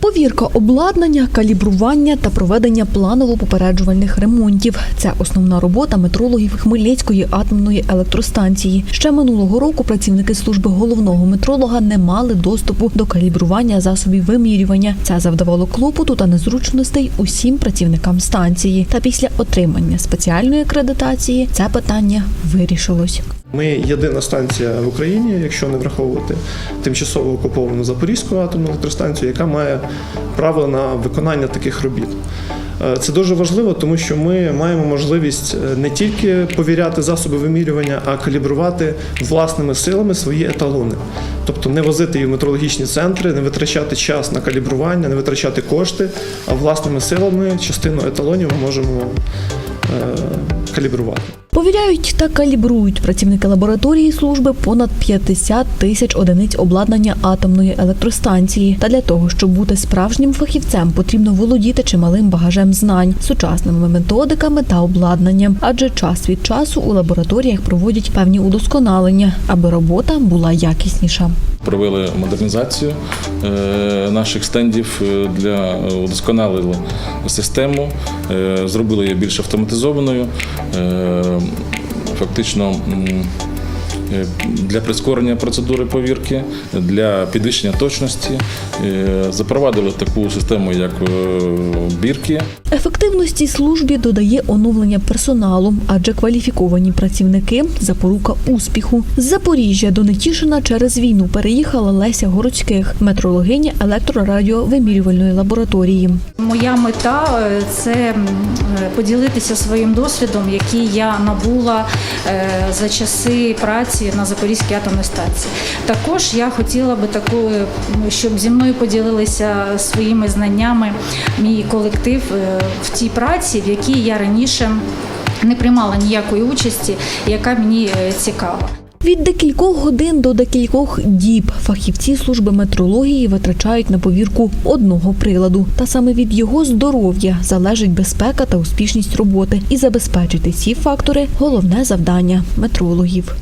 Повірка обладнання, калібрування та проведення планово-попереджувальних ремонтів це основна робота метрологів Хмельницької атомної електростанції. Ще минулого року працівники служби головного метролога не мали доступу до калібрування засобів вимірювання. Це завдавало клопоту та незручностей усім працівникам станції. Та після отримання спеціальної акредитації це питання вирішилось. Ми єдина станція в Україні, якщо не враховувати тимчасово окуповану Запорізьку атомну електростанцію, яка має право на виконання таких робіт. Е, Це дуже важливо, тому що ми маємо можливість е, не тільки повіряти засоби вимірювання, а калібрувати власними силами свої еталони. Тобто не возити їх в метрологічні центри, не витрачати час на калібрування, не витрачати кошти, а власними силами частину еталонів ми можемо е, калібрувати. Повіряють та калібрують працівники лабораторії служби понад 50 тисяч одиниць обладнання атомної електростанції. Та для того, щоб бути справжнім фахівцем, потрібно володіти чималим багажем знань, сучасними методиками та обладнанням. Адже час від часу у лабораторіях проводять певні удосконалення, аби робота була якісніша. Провели модернізацію е, наших стендів е, для удосконалили систему, е, зробили її більш автоматизованою. Фактично для прискорення процедури повірки, для підвищення точності е, запровадили таку систему, як е, бірки. Ефективності службі додає оновлення персоналу, адже кваліфіковані працівники запорука успіху. З Запоріжжя до Нетішина через війну переїхала Леся Городських, метрологиня електрорадіовимірювальної лабораторії. Моя мета е, це е, поділитися своїм досвідом, який я набула е, за часи праці на Запорізькій атомній станції. Також я хотіла би такою, щоб зі мною поділилися своїми знаннями мій колектив е, в тій праці, в якій я раніше не приймала ніякої участі, яка мені е, цікава. Від декількох годин до декількох діб фахівці служби метрології витрачають на повірку одного приладу. Та саме від його здоров'я залежить безпека та успішність роботи. І забезпечити ці фактори головне завдання метрологів.